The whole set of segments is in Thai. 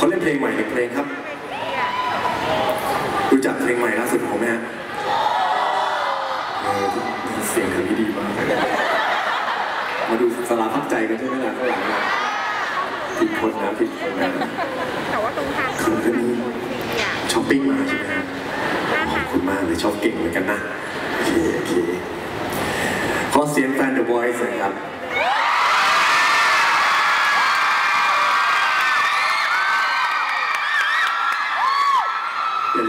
เขาเล่นเพลงใหม่หนึ่งเพลงครับ รู้จักเพลงใหม่ล่าสุดของผมไหมฮะเออเสียงเขาดีมากมาดูสลาพักใจกันใช่ไหมล่ะข้างหลังนะผิดคนนะผิดคนนะแต่ว่าตรงทางคือก็มีซีอะช้อปปิ้งมาใช่ไหมฮะหน้าขอทาบงคุณมากเลยชอบเก่งเหมือนกันนะโอเคโอเคขอเสียงแฟน The Voice หน่อยครับ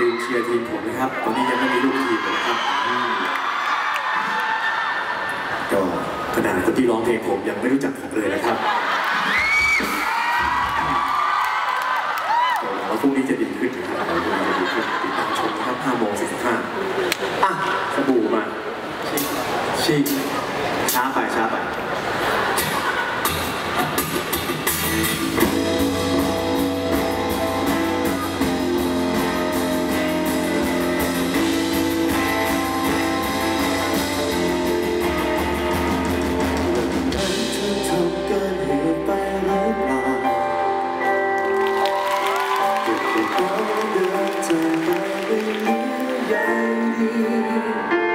ืมเชียร์ทีมผมนะครับ ตอนนี้ยังไม่มีลูกทีมเลยนะครับก็ขนาดคนที่ร้องเพลงผมยังไม่รู้จักผมเลยนะครับแล้ว่าพรุ่งนี้จะดีขึ้นนะครับพรุ่งนี้จะดีขึ้ติดตามชมะครับ5โมง45อะสบู่มาชีกช้าไปช้าไป you.